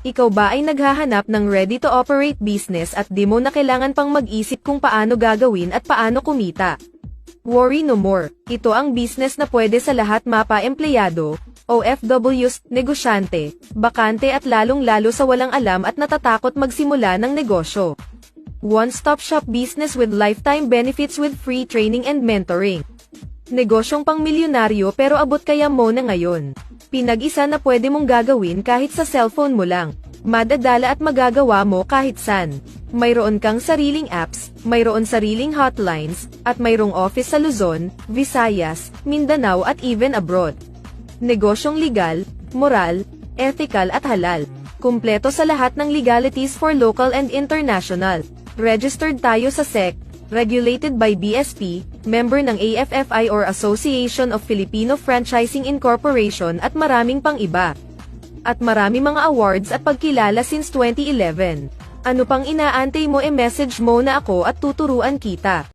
Ikaw ba ay naghahanap ng ready-to-operate business at di mo na kailangan pang mag-isip kung paano gagawin at paano kumita? Worry no more. Ito ang business na pwede sa lahat mapa empleyado, OFWs, negosyante, bakante at lalong-lalo sa walang alam at natatakot magsimula ng negosyo. One-stop shop business with lifetime benefits with free training and mentoring. Negosyong pang milyonaryo pero abot kaya mo na ngayon. Pinag-isa na pwede mong gagawin kahit sa cellphone mo lang. Madadala at magagawa mo kahit san. Mayroon kang sariling apps, mayroon sariling hotlines, at mayroong office sa Luzon, Visayas, Mindanao at even abroad. Negosyong legal, moral, ethical at halal. Kumpleto sa lahat ng legalities for local and international. Registered tayo sa SEC, regulated by BSP, member ng AFFI or Association of Filipino Franchising Incorporation at maraming pang iba. At marami mga awards at pagkilala since 2011. Ano pang inaantay mo e-message mo na ako at tuturuan kita.